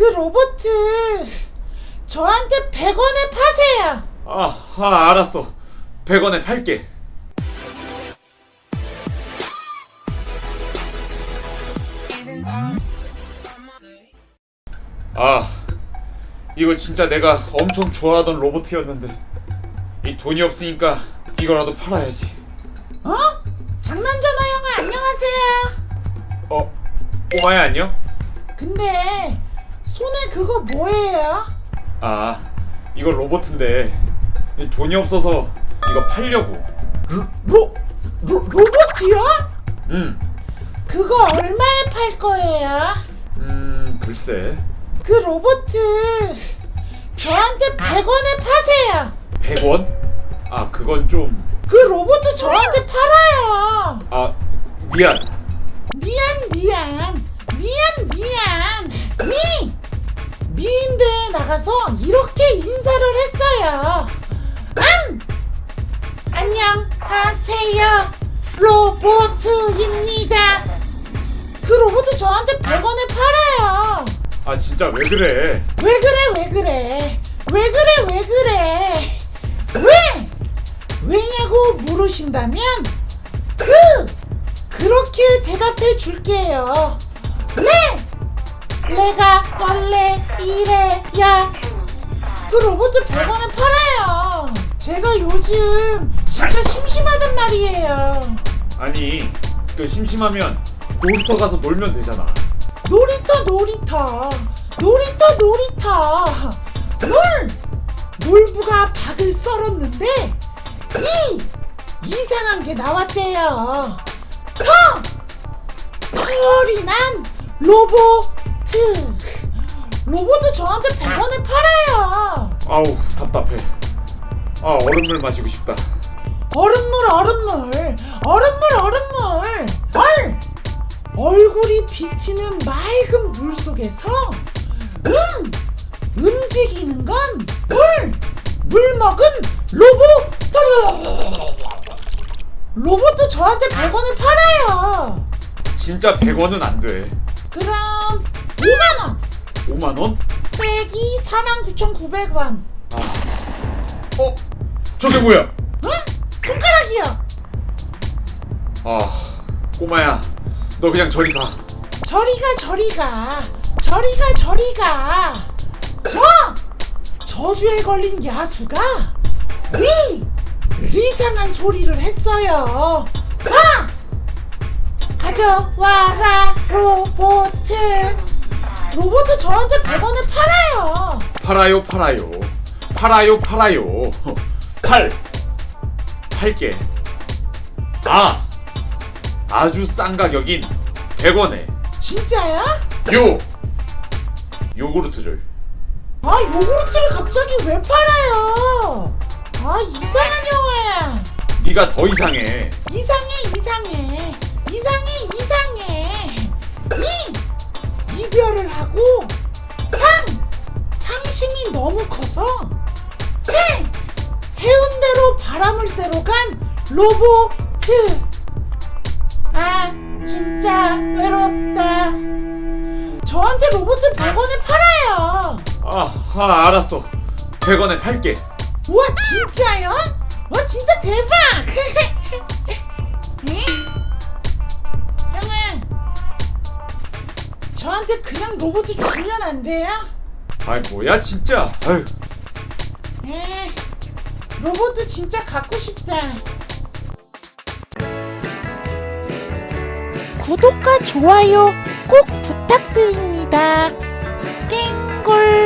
그 로보트 저한테 100원에 파세요. 아, 아 알았어. 100원에 팔게. 아, 이거 진짜 내가 엄청 좋아하던 로봇이었는데 이 돈이 없으니까 이거라도 팔아야지. 어? 장난전화 형아 안녕하세요. 어, 꼬마야 안녕? 근데 손에 그거 뭐예요? 아, 이거 로봇인데 이 돈이 없어서 이거 팔려고. 로, 로 로봇이요? 음, 그거 얼마에 팔 거예요? 음, 글쎄. 그 로보트 저한테 100원에 파세요. 100원? 아, 그건 좀 그 로보트 저한테 팔아요. 아, 미안. 미안 미안 미안 미안 미 나가서 이렇게 인사를 했어요. 음 안녕하세요 로보트입니다. 그 로보트 저한테 100원에 팔아요. 아, 진짜 왜 그래? 왜 그래 왜 그래 왜 그래 왜 그래 왜 왜냐고 물으신다면 그 그렇게 대답해 줄게요 네 내가 원래 이래야. 그 로봇 100원에 팔아요. 제가 요즘 진짜 심심하단 말이에요. 아니, 그 심심하면 놀이터 가서 놀면 되잖아. 놀이터 놀이터. 놀이터 놀이터. 놀 놀부가 박을 썰었는데 이 이상한 게 나왔대요. 터 털이 난 로 보트 로보트 저한테 100원에 팔아요. 아우, 답답해. 아, 얼음물 마시고 싶다. 얼음물 얼음물. 얼음물 얼음물. 얼 얼굴이 비치는 맑은 물 속에서 음! 움직이는 건 물 물 먹은 로봇! 로봇도 저한테 100원에 팔아요. 진짜 100원은 안 돼. 그럼 5만원 5만원? 빼기 49,900원 어? 저게 뭐야? 응? 손가락이요 아, 꼬마야. 너 그냥 저리 가. 저리가 저리가 저리가 저리가 저 저주에 걸린 야수가 이 이상한 소리를 했어요 가 가져와라 로보트 로보트 저한테 100원에 팔아요 팔아요, 팔아요. 팔아요, 팔아요. 팔. 팔게. 아! 아주 싼 가격인 100원에 진짜야? 요! 요구르트를. 아 요구르트를 갑자기 왜 팔아요 아 이상한 영화야 네가 더. 이상해 이상해 하고 상 상심이 너무 커서 해 해운대로 바람을 쐬러 간 로보트 아 진짜 외롭다 저한테 로보트 100원에 팔아요 아, 아 알았어. 100원에 팔게. 우와 진짜요? 와 진짜 대박! 네? 그냥 로봇 주면 안 돼요? 아 뭐야 진짜. 아유. 에 로봇 진짜 갖고 싶다. 구독과 좋아요 꼭 부탁드립니다. 땡골.